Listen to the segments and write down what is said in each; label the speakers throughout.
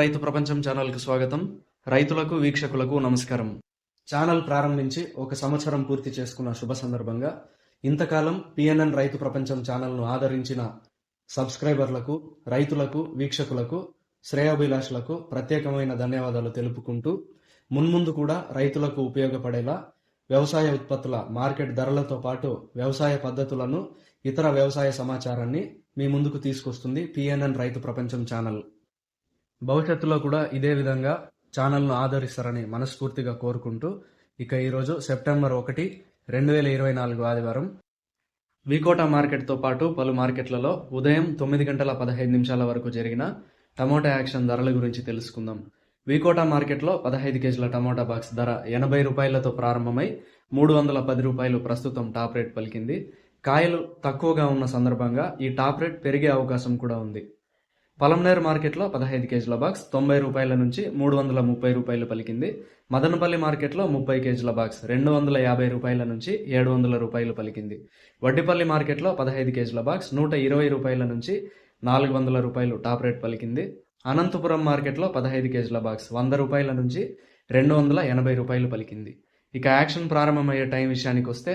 Speaker 1: రైతు ప్రపంచం ఛానల్కు స్వాగతం. రైతులకు వీక్షకులకు నమస్కారం. ఛానల్ ప్రారంభించి ఒక సంవత్సరం పూర్తి చేసుకున్న శుభ సందర్భంగా ఇంతకాలం పిఎన్ఎన్ రైతు ప్రపంచం ఛానల్ను ఆదరించిన సబ్స్క్రైబర్లకు రైతులకు వీక్షకులకు శ్రేయాభిలాషులకు ప్రత్యేకమైన ధన్యవాదాలు తెలుపుకుంటూ మున్ముందు కూడా రైతులకు ఉపయోగపడేలా వ్యవసాయ ఉత్పత్తుల మార్కెట్ ధరలతో పాటు వ్యవసాయ పద్ధతులను ఇతర వ్యవసాయ సమాచారాన్ని మీ ముందుకు తీసుకొస్తుంది పిఎన్ఎన్ రైతు ప్రపంచం ఛానల్. భవిష్యత్తులో కూడా ఇదే విధంగా ఛానల్ను ఆదరిస్తారని మనస్ఫూర్తిగా కోరుకుంటూ ఇక ఈరోజు సెప్టెంబర్ ఒకటి రెండు వేల ఇరవై నాలుగు ఆదివారం. వికోటా మార్కెట్తో పాటు పలు మార్కెట్లలో ఉదయం తొమ్మిది గంటల పదహైదు నిమిషాల వరకు జరిగిన టమోటా యాక్షన్ ధరల గురించి తెలుసుకుందాం. వికోటా మార్కెట్లో పదహైదు కేజీల టమోటా బాక్స్ ధర ఎనభై రూపాయలతో ప్రారంభమై మూడు వందల పది రూపాయలు ప్రస్తుతం టాప్ రేట్ పలికింది. కాయలు తక్కువగా ఉన్న సందర్భంగా ఈ టాప్ రేట్ పెరిగే అవకాశం కూడా ఉంది. పలంనేరు మార్కెట్లో పదహైదు కేజీల బాక్స్ తొంభై రూపాయల నుంచి మూడు వందల ముప్పై రూపాయలు పలికింది. మదనపల్లి మార్కెట్లో ముప్పై కేజీల బాక్స్ రెండు వందల యాభై రూపాయల నుంచి ఏడు వందల రూపాయలు పలికింది. వడ్డిపల్లి మార్కెట్లో పదహైదు కేజీల బాక్స్ నూట ఇరవై రూపాయల నుంచి నాలుగు వందల రూపాయలు టాప్ రేట్ పలికింది. అనంతపురం మార్కెట్లో పదహైదు కేజీల బాక్స్ వంద రూపాయల నుంచి రెండు వందల ఎనభై రూపాయలు పలికింది. ఇక యాక్షన్ ప్రారంభమయ్యే టైం విషయానికి వస్తే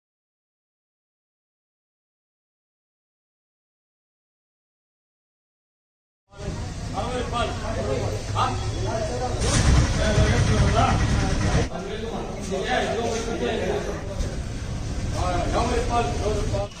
Speaker 2: 아,
Speaker 3: 양호 빨리,
Speaker 2: 너도 빨리.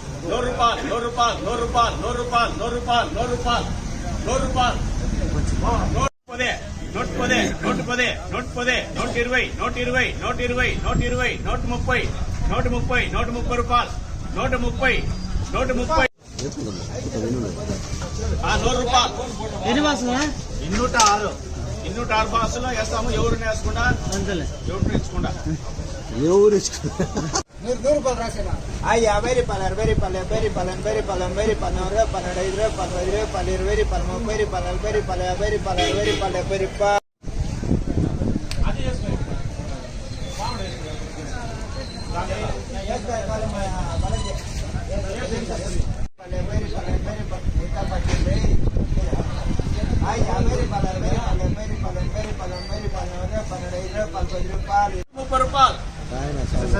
Speaker 2: నూరు రూపాయలు నూరు రూపాయలు నూరు రూపాయలు నూరు రూపాయలు నూరు రూపాయలు నూరు రూపాయలు నూరు రూపాయలు నూట పదే నూట పదే నూట పదే నూట పదే నూట ఇరవై నూట ఇరవై నూట ఇరవై నూట ఇరవై నూట ముప్పై నూట ముప్పై నూట ముప్పై రూపాయలు నూట ముప్పై నూట ముప్పై నూరు రూపాయలు.
Speaker 4: ఎన్ని బాసులా?
Speaker 2: ఇన్నూట ఆరు ఇన్నూట ఆరు బాసులో వేస్తాము ఎవరిని వేసుకుండా ఎవరిని
Speaker 3: ఎవరు ఇచ్చుకున్నారు?
Speaker 4: ನೂರು ರೂಪಾಯಿ ರಾಸಿನ ಅಯ್ಯ ಬೇರಿ ಪಲ್ಲಾರು ಬೇರಿ ಪಲ್ಯ ಬೇರಿ ಪಲ್ಲನ್ ಬೇರಿ ಪಲ್ಲನ್ ಬೇರಿ ಪನ್ನೂರು ಪನ್ನಡ ಇದ್ರೆ ಪನ್ನಡ ಇದ್ರೆ ಪನ್ನೀರು ಬೇರಿ ಪಲ್ಮ ಬೇರಿ ಪಲ್ಲ ಬೇರಿ ಪಲ್ಯ ಬೇರಿ ಪಲ್ಲ ಬೇರಿ ಪಲ್ಯ ಬೇರಿ ಪ ಅಯ್ಯ ಬೇರಿ ಪಲ್ಲಾರು ಬೇರಿ ಪಲ್ಲ ಬೇರಿ ಪಲ್ಲನ್ ಬೇರಿ ಪಲ್ಲನ್ ಬೇರಿ ಪನ್ನೂರು ಪನ್ನಡ ಇದ್ರೆ
Speaker 2: ಪಲ್ಪದ್ರೆ ಪಾಲಿ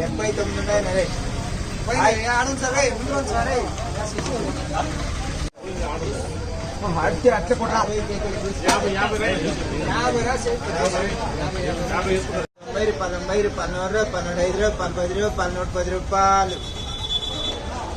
Speaker 4: డెబ్బై తొమ్మిది ఉన్నాయి నరే ఆడండి సరే ముందు సరే అట్టి అట్ల కూడా
Speaker 2: యాభై యాభై
Speaker 4: యాభై రాసి తొంభై రూపాయలు తొంభై రూపాయలు నూరు రూపాయలు నూట ఐదు రూపాయలు పది రూపాయలు నూట పది రూపాయలు అలా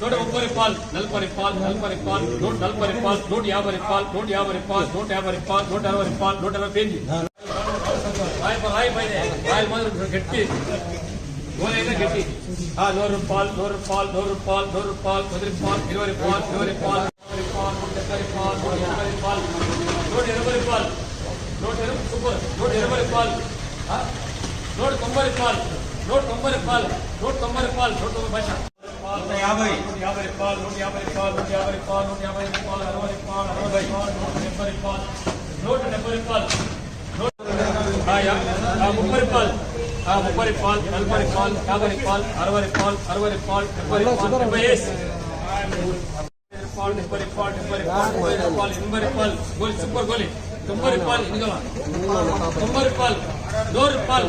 Speaker 2: నూట ముప్పై రూపాయలు నలభై రూపాయలు నలభై రూపాయలు నూట నలభై రూపాయలు నూట యాభై రూపాయలు నూట యాభై రూపాయలు నూట యాభై రూపాయలు నూట అరవై రూపాయలు నూట అరవై పేజీ రాయి రాయి పైన రాయల మాదిరి గట్టి గోలైనా గట్టి ఆ నూరు రూపాయలు నూరు రూపాయలు నూరు రూపాయలు నూరు రూపాయలు పది రూపాయలు ఇరవై రూపాయలు ఇరవై రూపాయలు ముప్పై రూపాయలు నూట డెబ్బై రూపాయలు నూట ఎనభై రూపాయలు నూట ఎనభై రూపాయలు నూట ఎనభై సూపర్ నూట ఎనభై రూపాయలు ఆ? నూట తొంభై రూపాయలు నూట తొంభై రూపాయలు నూట తొంభై రూపాయలు నూట తొంభై పైసా నూట యాభై నూట యాభై రూపాయలు నూట యాభై రూపాయలు నూట యాభై రూపాయలు నూట యాభై రూపాయలు అరవై రూపాయలు అరవై రూపాయలు నూట డెబ్బై రూపాయలు నూట డెబ్బై రూపాయలు ఆ, యా- ఆ, ముప్పై రూపాయలు ఆ, ముప్పై రూపాయలు నలభై రూపాయలు యాభై రూపాయలు అరవై రూపాయలు అరవై రూపాయలు డెబ్బై రూపాయలు డెబ్బై వేసి రూపాయలు డెబ్బై రూపాయలు డెబ్బై రూపాయలు ముప్పై రూపాయలు ఎనభై రూపాయలు గోలి సూపర్ గోలి తొంభై రూపాయలు ఇందులో తొంభై రూపాయలు నూరు రూపాయలు